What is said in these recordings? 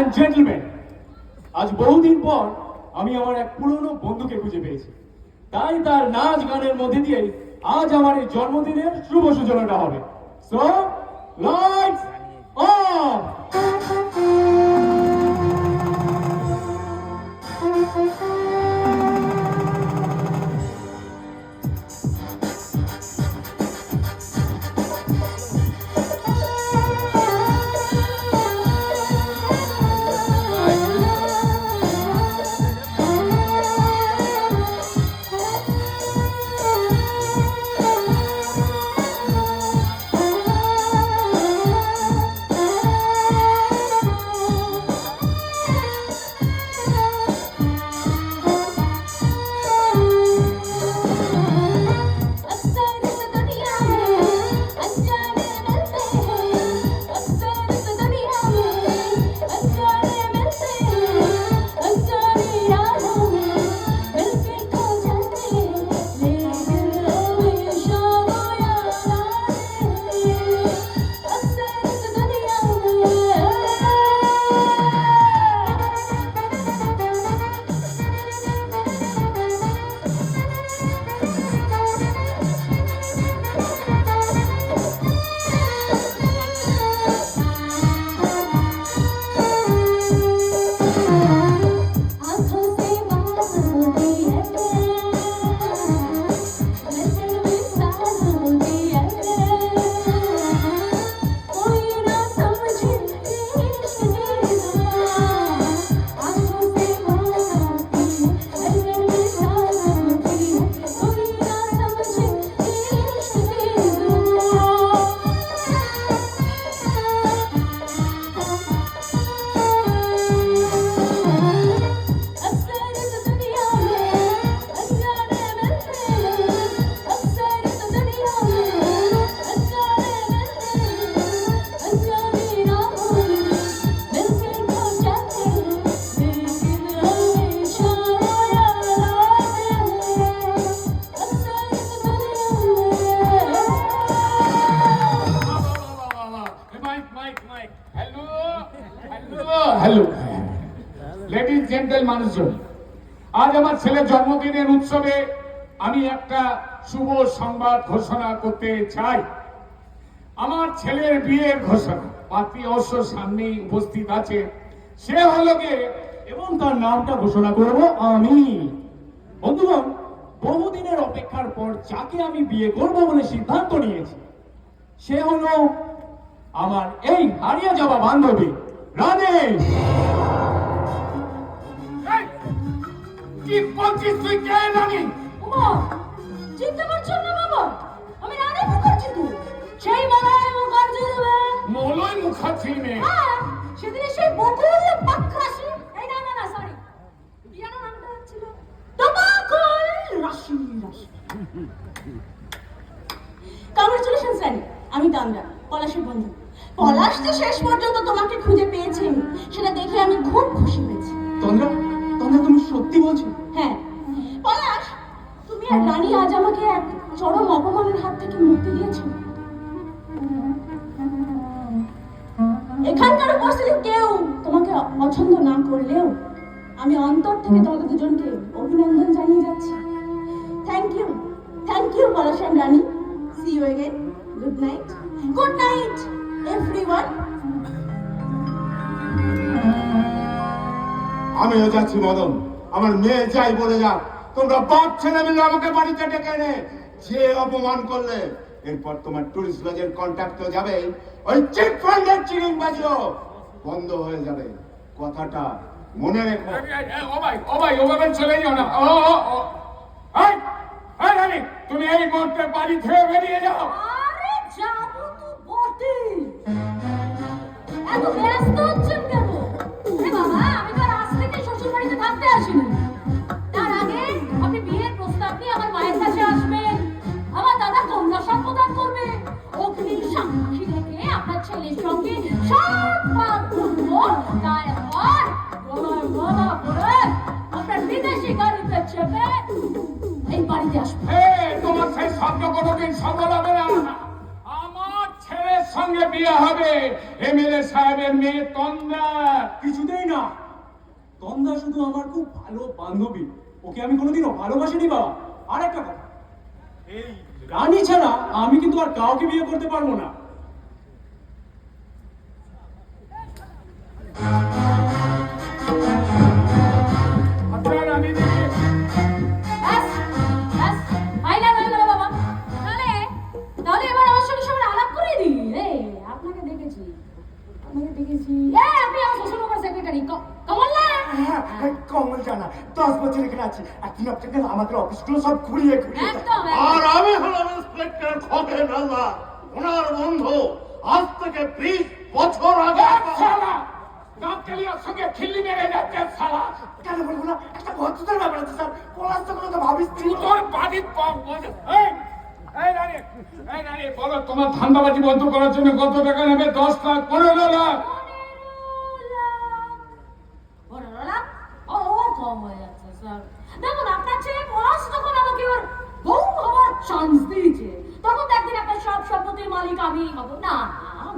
And gentleman আজ বহুদিন পর আমি আমার এক পুরনো বন্ধুকে খুঁজে পেয়েছি। তাই তার নাচ গানের মধ্যে দিয়ে আজ আমার এই জন্মদিনের শুভ সূচনাটা হবে। So lights off Thank you. Hello ladies gentle মানুষজন, আজ আমার ছেলের জন্মদিনের উৎসবে আমি একটা শুভ সংবাদ ঘোষণা করতে চাই। আমার ছেলের বিয়ের ঘোষণা পাতি অবশ্য সামনেই উপস্থিত আছে। সে হলো গিয়ে এবং তার নামটা ঘোষণা করব আমি। বন্ধুগণ, বহুদিনের অপেক্ষার পর যাকে আমি বিয়ে করব বলে সিদ্ধান্ত নিয়েছি, সে হলো আমার এই হারিয়ে যাওয়া বান্ধবী। রাজেশ কি বলছিস তুই কে জানি ওমা চিন্তা করছ না বাবা? আমি রানী মুখার্জি তো। সেই মালায় মুখার্জি দেবে। মলয় মুখার্জি মেয়ে হ্যাঁ সেদিনে সেই বকুল পাকরাশি এই না না না সরি পিয়ানো নামটা ছিল তবাকুল রাশি রাশি। কংগ্রেচুলেশনস রানী। আমি তন্দ্রা পলাশের বন্ধু। পলাশ যে শেষ পর্যন্ত তোমাকে খুঁজে সেটা দেখে আমি খুব খুশি হয়েছি। তন্দ্রা তন্দ্রা তুমি সত্যি বলছো? হ্যাঁ। পলাশ তুমি আর রানী আজ আমাকে এক চরম অপমানের হাত থেকে মুক্তি দিয়েছ। এখানকার উপস্থিত কেউ তোমাকে পছন্দ না করলেও আমি অন্তর থেকে তোমাদের দুজনকে অভিনন্দন জানিয়ে যাচ্ছি। Thank you thank you Palash and Rani. See you again good night good night everyone আমিও যাচ্ছি মদন। আমার মেয়ে যাই বলে যা তোমরা বাপ ছেলে মিলে আমাকে বাড়িতে ডেকে এনে যে অপমান করলে এরপর তোমার টুরিস্ট লজের কন্ট্যাক্ট তো যাবে ওই চিট ফান্ডের চিরিং বাজিও বন্ধ হয়ে যাবে। কথাটা মনে রেখো। ও ভাই ও ভাই ওভাবে চলে যাও না। ও ও তুমি এই মুহূর্তে বাড়ি থেকে বেরিয়ে যাও। আরে যাব তো বটে এত ব্যস্ত এমএলএ সাহেবের মেয়ে তন্দা কিছুতেই না। তন্দা শুধু আমার খুব ভালো বান্ধবী। ওকে আমি কোনোদিনও ভালোবাসিনি বাবা। আর একটা কথা। এই রানী ছাড়া আমি কিন্তু আর কাউকে বিয়ে করতে পারব না। আচ্ছা জানা দশ বছর এখানে আছি একদিন আপনাকে আমাদের অফিসগুলো সব ঘুরিয়ে ঘুরিয়ে আর আমি হলাম ইন্সপেক্টর খগেন আল্লাহ ওনার বন্ধু। আজ থেকে বিশ বছর আগে শালা দাঁত কেলিয়ার সঙ্গে খিল্লি মেরে যাচ্ছে শালা। কেন বলব না একটা ভদ্রতার ব্যাপার আছে স্যার পলাশ তো কোনো ভাবিস তুই তোর বাড়ির পথ বোঝ- এই, এই রানী, এই রানী, বলো তোমার ধান্দাবাজি বন্ধ করার জন্য কত টাকা নেবে? দশ লাখ পনেরো লাখ। কম হয়ে যাচ্ছে, স্যার। দেখুন, আপনার ছেলে পলাশ যখন আমাকে ওর বউ হওয়ার chance দিয়েছে, তখন তো একদিন আপনার সব সম্পত্তির মালিক আমিই হব। না,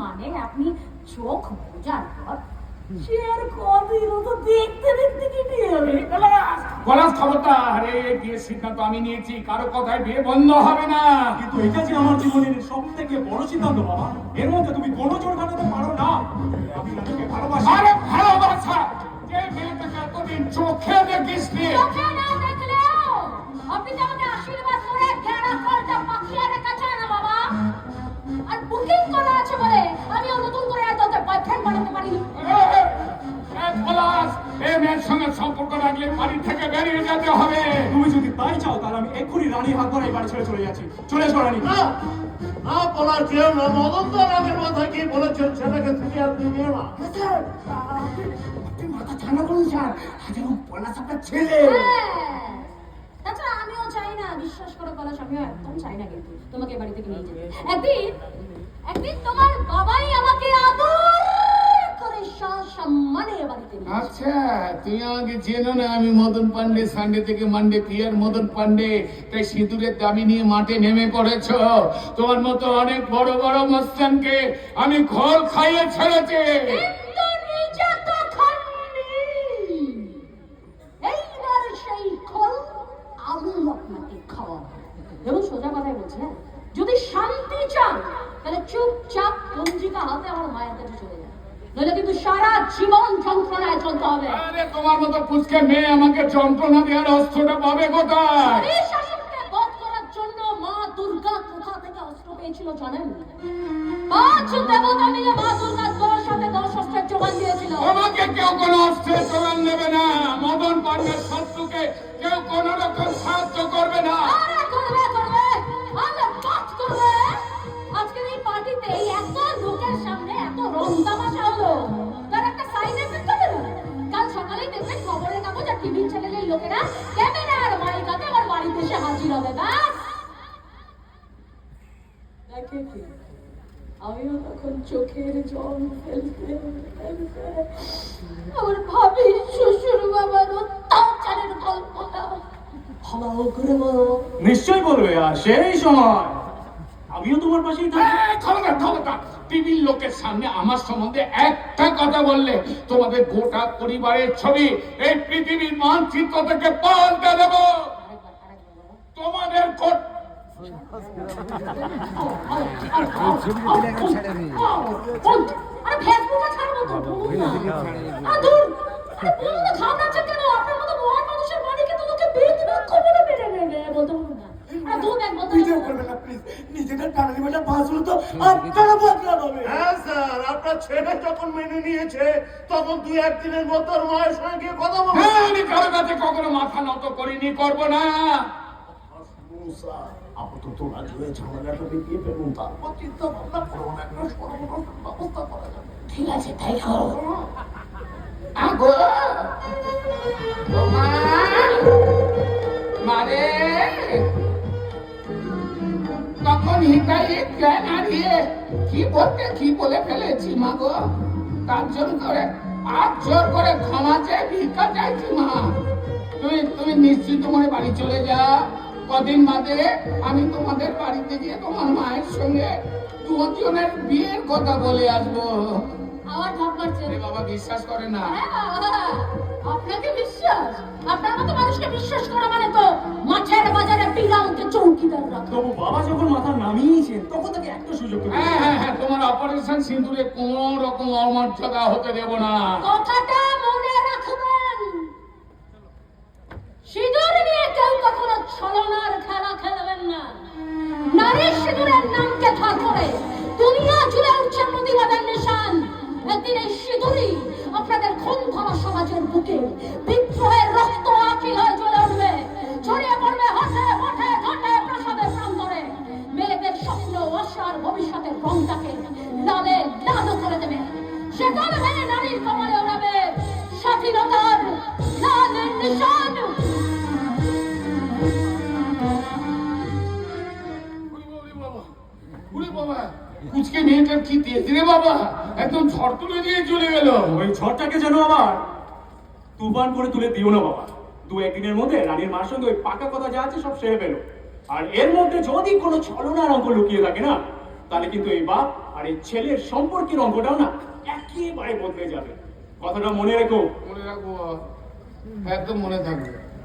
মানে আপনি চোখ বোঝার পর সে কদিন তো দেখতে দেখতে কেটে যাবে। পলাশ খবরদার এই বিয়ের সিদ্ধান্ত আমি নিয়েছি কারও কথায় বিয়ে বন্ধ হবে না কিন্তু এটা যে আমার জীবনের সব থেকে বড় সিদ্ধান্ত বাবা এর মধ্যে তুমি কোনো জোর খাটাতে পারো না আমি আরে ভালোবাসা যে মেয়েটাকে এতদিন চোখে দেখিস নি চোখে না দেখলেও আপনি তো আমাকে আশীর্বাদ করে ঘেরা কলটা পাকিয়ে রেখে যান না বাবা। আর বুকিং করা আছে বলে আমিও নতুন করে আর তোদের বয়ফ্রেন্ড বানাতে পারিনি। মেয়ের সঙ্গে সম্পর্ক রাখলে বাড়ি থেকে বেরিয়ে যেতে হবে। তুমি যদি তাই চাও তাহলে আমি এক্ষুনি রানী হাত ধরে এই বাড়ি ছেড়ে চলে যাচ্ছি। চলে এসো রানী। না বলার কেউ না মদন তো আগের কথা কি বলেছেন তুমি আর নিয়ে না। মাথা ঠান্ডা আজ পলাশ আপনার ছেলে। হ্যাঁ। তাছাড়া আমিও চাই না বিশ্বাস করো পলাশ আমিও একদম চাই না কিন্তু। তোমাকে বাড়ি থেকে নিয়ে যেতে। একদিন একদিন তোমার বাবাই আমাকে আদর করে সসম্মানে বাড়িতে আচ্ছা তুমি আমাকে চেনো না আমি মদন পান্ডে সানডে থেকে মানডে পিয়ার মদন পান্ডে তাই সিঁদুরের দাবি নিয়ে মাঠে নেমে পড়েছ। তোমার মতো অনেক বড় বড় মস্তানকে আমি ঘর খাইয়ে ছেড়েছে কিন্তু নিজে তো খাননি। এইবার সেই খোল আমি আপনাকে খাওয়াবো এবং সোজা কথাই বলছি হ্যাঁ যদি শান্তি চান তাহলে চুপচাপ পঞ্জিকা হাতে আমার মায়ের কাছে চলে যান নইলে কিন্তু সারা জীবন যন্ত্রণায় চলতে হবে। আরে তোমার মতো পুচকে মেয়ে আমাকে যন্ত্রণা দেওয়ার অস্ত্রটা পাবে কোথায়? বধ করার জন্য মা দুর্গা কোথা থেকে অস্ত্র পেয়েছিল জানেন? পাঁচ দেবতা মিলে মা দুর্গার দশ হাতে দশ অস্ত্রের জোগান দিয়েছিল। তোমাকে কেউ কোনো অস্ত্রের জোগান দেবে না। মদন পান্ডের শত্রুকে কেউ কোনো রকম সাহায্য করবে না। চোখের জল ফেলতে আমার ভাবি শ্বশুর বাবার অত্যাচারের গল্পটা। ভালো করে বলো। নিশ্চয়ই বলবে আর সেই সময় আমিও তোমার পাশেই থাকি। খবরদার খবরদার। টিভির লোকের সামনে আমার সম্বন্ধে একটা কথা বললে তোমাদের গোটা পরিবারের ছবি এই পৃথিবীর মানচিত্র থেকে পাল্টে দেব। তোমাদের কোট আপনার মতো হ্যাঁ স্যার আপনার ছেলে যখন মেনে নিয়েছে তখন দুই একদিনের মধ্যে মায়ের সঙ্গে গিয়ে কথা বলব হ্যাঁ আমি কারও কাছে কখনো মাথা নত করিনি করব না। আপাতত রাজি ঝামেলাটা মিটিয়ে ফেলুন তারপর চিন্তা ভাবনা করুন একটা সর্বনাশ ব্যবস্থা করা যাবে। ঠিক আছে তাই করো। আগো! মা মারে তখন হিতাই জ্ঞান হারিয়ে কি বলতে কি বলে ফেলেছি মা গো? তার জন্য করে আর জোর করে ক্ষমা চেয়ে ভিক্ষা চাইছি মা। তুমি তুমি নিশ্চিত মনে বাড়ি চলে যা কদিন বাদে আমি তোমাদের বাড়িতে গিয়ে তোমার মায়ের সঙ্গে দুজনের বিয়ের কথা বলে আসব। ভাববার বাবা বিশ্বাস করে না। হ্যাঁ আপনাকে বিশ্বাস? আপনার মতো মানুষকে বিশ্বাস করা মানে তো মাঠের বাজারে পিলাউকে চৌকিদার রাখা। তবু বাবা যখন মাথা নামিয়েছেন তখন তাকে একটা সুযোগ হ্যাঁ হ্যাঁ হ্যাঁ তোমার অপারেশন সিঁদুরে কোন রকম অমর্যাদা হতে দেব না। কথাটা কি তেজ রে বাবা একদম ঝড় তুলে দিয়ে চলে গেল। ওই ঝড়টাকে যেন আবার তুফান করে তুলে দিও না বাবা। দু একদিনের মধ্যে রানীর মার সঙ্গে ওই পাকা কথা যা আছে সব সেরে ফেলো। আর এর মধ্যে যদি কোনো ছলনার অঙ্ক লুকিয়ে থাকে না তাহলে কিন্তু এই বাপ আর এই ছেলের সম্পর্কের অঙ্কটাও না একেবারে বদলে যাবে। কথাটা মনে রেখো। মনে রাখব। একদম মনে থাকবে।